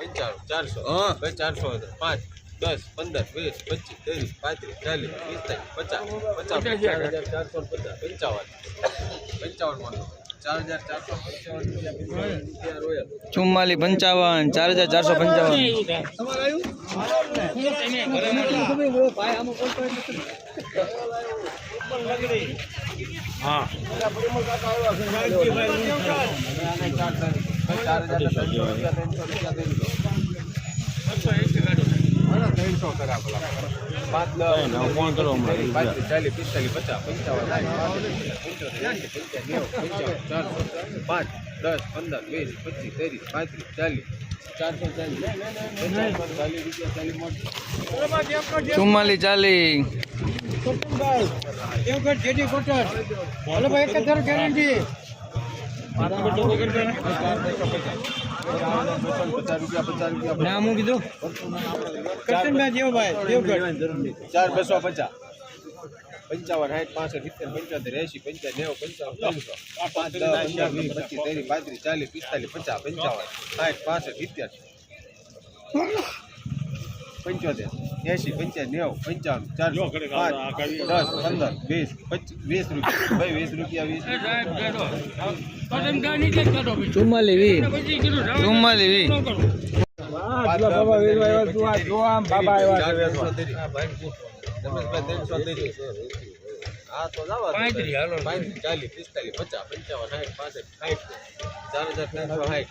પંચાણું ચારસો. હા. ભાઈ ચારસો પાંચ દસ પંદર વીસ પચીસ ત્રીસ પાંત્રીસ ચાલીસ પિસ્તાલીસ પચાસ પચાસ ચાર હજાર ચારસો પચાસ પંચાવન. પંચાવન ચાર હજાર ચારસો પંચાવન રૂપિયા પંચાવન ચાર હજાર ચારસો પંચાવન. ચાર હજાર ત્રણસો રૂપિયા ત્રણસો ત્રણસો કરા પેલા પાંચ દસ. ત્રીસ, પાંત્રીસ ચાલીસ પિસ્તાલીસ પચાસ પંચાવન ચારસો પાંચ દસ પંદર વીસ પચીસ ત્રીસ પાંત્રીસ ચાલીસ ચાલી ચાલીસ ચારસો ચાલીસ રૂપિયા ચાલીસ મોટો. ચુમ્માલીસ ચાલીસ. પચાસ રૂપિયા પચાસ રૂપિયા નામ હું કીધું ચાર બસો પચાસ. પંચાવન, સાઠ, પાસઠ, સિત્તેર, પંચોતેર એસી પંચાવન નેવું, પંચાવન પચીસ તેરી પાંત્રીસ, ચાલીસ, પિસ્તાલીસ પચાસ પંચાવન. સાઠ, પાસઠ, સિત્તેર. પંચોતેર એસી પંચ્યાસી નેવું પંચાવન ચારસો પાંચ દસ પંદર વીસ વીસ રૂપિયા ભાઈ વીસ રૂપિયા વીસ ચુમ્માલી વીસ ચુમ્માલી વીસ હા તો જાવા ચાલીસ પિસ્તાલીસ પચાસ પંચાવન સાઠ પાસઠ સાઠ ચાર હજાર ત્રણસો સાઠ